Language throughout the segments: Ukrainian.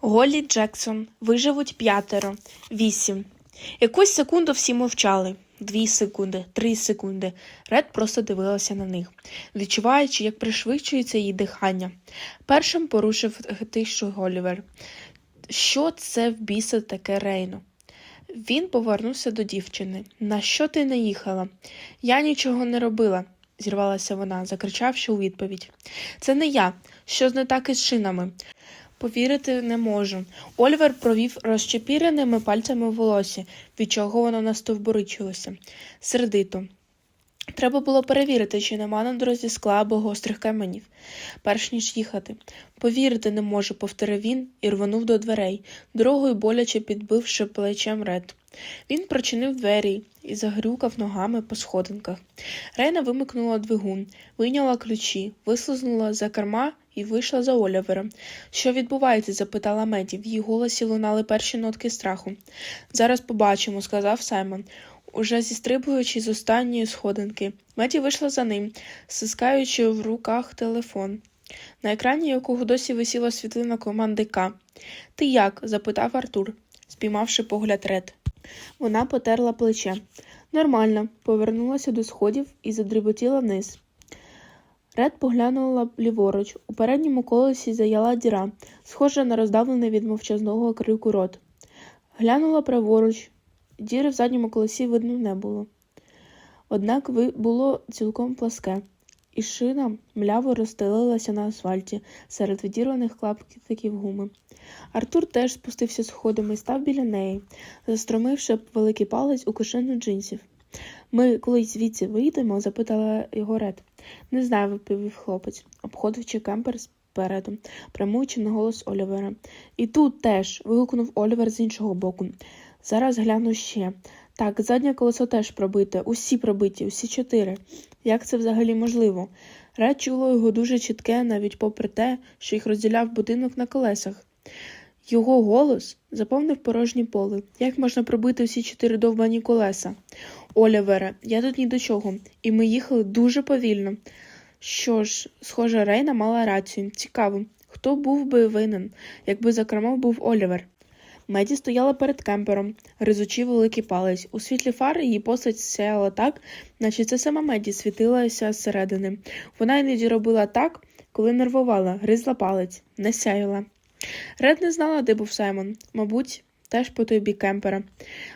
Голлі Джексон. Виживуть п'ятеро. Вісім. Якусь секунду всі мовчали. Дві секунди, три секунди. Ред просто дивилася на них, відчуваючи, як пришвидшується її дихання. Першим порушив тишу Голівер. Що це в біса таке Рейно? Він повернувся до дівчини. На що ти не їхала? Я нічого не робила, зірвалася вона, закричавши у відповідь. Це не я. Що не так із шинами? Повірити не можу. Ольвер провів розчепіреними пальцями в волосі, від чого воно настовбуричилося. Сердито. Треба було перевірити, чи нема на дорозі скла або гострих каменів, перш ніж їхати. Повірити не можу, повторив він і рвонув до дверей, дорогою боляче підбивши плечем ред. Він прочинив двері і загрюкав ногами по сходинках. Рейна вимикнула двигун, вийняла ключі, вислизнула за керма і вийшла за Олівером. Що відбувається? запитала Меді. В її голосі лунали перші нотки страху. Зараз побачимо, сказав Саймон, уже зістрибуючи з останньої сходинки. Меді вийшла за ним, стискаючи в руках телефон, на екрані якого досі висіла світлина команди К. Ти як? запитав Артур, спіймавши погляд Ред. Вона потерла плече. Нормально, повернулася до сходів і задріботіла вниз. Ред поглянула ліворуч. У передньому колесі заяла діра, схожа на роздавлений від мовчазного крику рот. Глянула праворуч. Діри в задньому колесі видно не було. Однак було цілком пласке, і шина мляво розстелилася на асфальті серед відірваних клаптиків гуми. Артур теж спустився сходами і став біля неї, застромивши великий палець у кишеню джинсів. Ми колись звідси вийдемо? запитала його Ред. Не знаю, відповів хлопець, обходивши кемпер спереду, прямуючи на голос Олівера. І тут теж. вигукнув Олівер з іншого боку. Зараз гляну ще. Так, заднє колесо теж пробите, усі пробиті, усі чотири. Як це взагалі можливо? Ред чуло його дуже чітке, навіть попри те, що їх розділяв будинок на колесах. Його голос заповнив порожнє поле. Як можна пробити всі чотири довбані колеса? Олівере, я тут ні до чого, і ми їхали дуже повільно. Що ж, схоже, Рейна мала рацію. Цікаво, хто був би винен, якби за кермом був Олівер. Меді стояла перед кемпером, гризучи великий палець. У світлі фари її постать сяяла так, наче це сама Меді світилася зсередини. Вона іноді робила так, коли нервувала, гризла палець, не сяяла. Ред не знала, де був Саймон, мабуть, теж по той бік кемпера,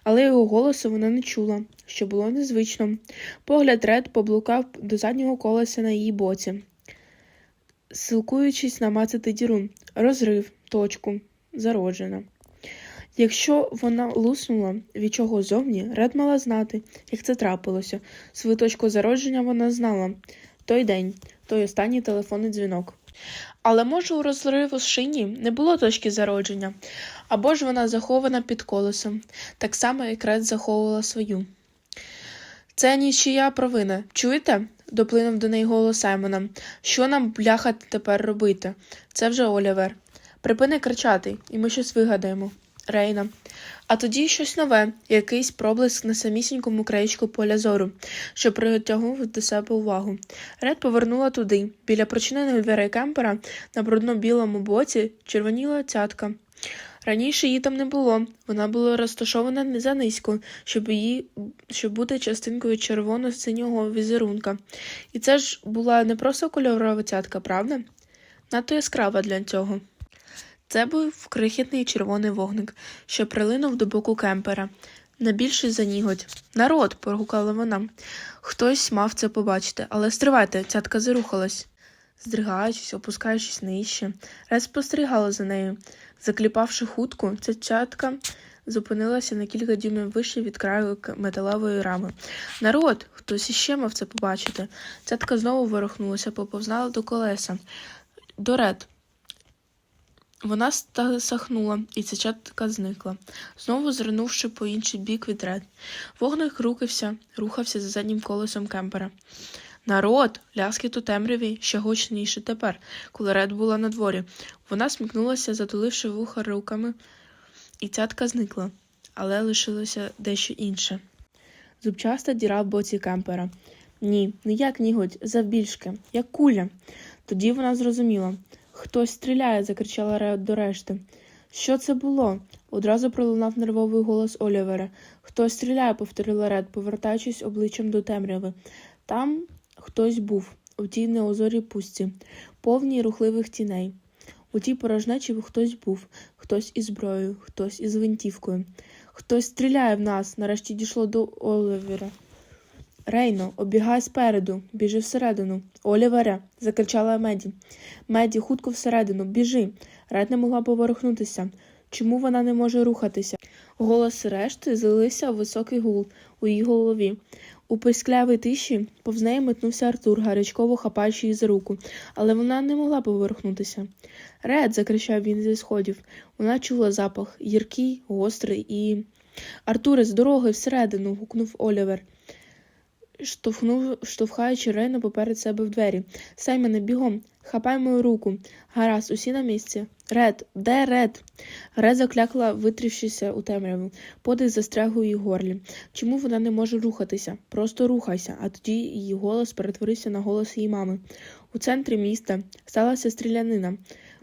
але його голосу вона не чула, що було незвично. Погляд Ред поблукав до заднього колеса на її боці, силкуючись намацати діру, розрив, точку, зароджена. Якщо вона луснула від чого зовні, Ред мала знати, як це трапилося. Свою точку зародження вона знала той день, той останній телефонний дзвінок. Але може у розриву шині не було точки зародження, або ж вона захована під колесом, так само як Ред заховувала свою. Це нічия провина. Чуєте? доплинув до неї голос Саймона. Що нам, бляха, тепер робити? Це вже Олівер. Припини кричати, і ми щось вигадаємо. Рейна. А тоді щось нове, якийсь проблиск на самісінькому краєчку поля зору, що притягнув до себе увагу. Ред повернула туди. Біля прочинених дверей кемпера на брудно-білому боці червоніла цятка. Раніше її там не було. Вона була розташована не занизько, щоб її щоб бути частинкою червоно-синього візерунка. І це ж була не просто кольорова цятка, правда? Надто яскрава для цього. Це був крихітний червоний вогник, що прилинув до боку кемпера. Не більше за ніготь. Народ, прогукала вона. Хтось мав це побачити, але стривайте, цятка зарухалась. Здригаючись, опускаючись нижче, Ред спостерігала за нею. Закліпавши хутку, ця цятка зупинилася на кілька дюймів вище від краю металевої рами. Народ, хтось іще мав це побачити. Цятка знову ворухнулася, поповзнала до колеса. До Ред. Вона сахнула, і ця чатка зникла, знову звернувши по інший бік від Ред. Вогник рухався, рухався за заднім колесом кемпера. Народ, ляскіт у темряві ще гучніше тепер, коли Ред була на дворі. Вона смикнулася, затуливши вуха руками, і цятка зникла, але лишилося дещо інше. Зубчаста діра в боці кемпера. Ні, не як нігодь, завбільшки, як куля. Тоді вона зрозуміла. Хтось стріляє, закричала Ред до решти. Що це було? Одразу пролунав нервовий голос Олівера. Хтось стріляє, повторила Ред, повертаючись обличчям до темряви. Там хтось був, у тій неозорій пустці, повній рухливих тіней. У тій порожнечі хтось був, хтось із зброєю, хтось із гвинтівкою. Хтось стріляє в нас, нарешті дійшло до Олівера. Рейно, обігай спереду, біжи всередину. Олівере, закричала Меді. Меді, хутко всередину, біжи. Ред не могла поворухнутися. Чому вона не може рухатися? Голос решти злився в високий гул у її голові. У писклявій тиші повз неї метнувся Артур, гарячково хапаючи її за руку, але вона не могла поворухнутися. Ред, закричав він зі сходів. Вона чула запах гіркий, гострий і. Артуре, з дороги всередину. гукнув Олівер штовхнув, штовхаючи Рейна поперед себе в двері. Саймене, бігом, хапай мою руку. Гаразд, усі на місці. Ред, де Ред? Ред заклякла, витрівшися у темряву. Подих застряг у її горлі. Чому вона не може рухатися? Просто рухайся, а тоді її голос перетворився на голос її мами. У центрі міста сталася стрілянина.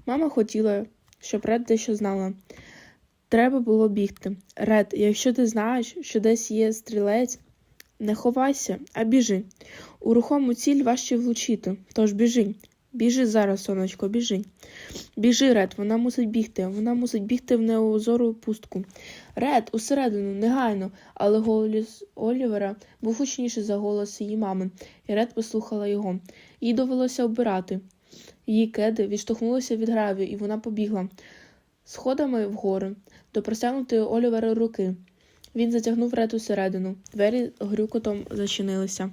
Мама хотіла, щоб Ред дещо знала. Треба було бігти. Ред, якщо ти знаєш, що десь є стрілець, не ховайся, а біжи. У рухому ціль важче влучити, тож біжи. Біжи зараз, сонечко, біжи. Біжи, Ред, вона мусить бігти, вона мусить бігти в неозору пустку. Ред, усередину, негайно, але голос Олівера був гучніший за голос її мами, і Ред послухала його. Їй довелося обирати. Її кеди відштовхнулися від гравію, і вона побігла сходами вгору до простягнутої Олівера руки. Він затягнув Ред усередину. Двері грюкотом зачинилися.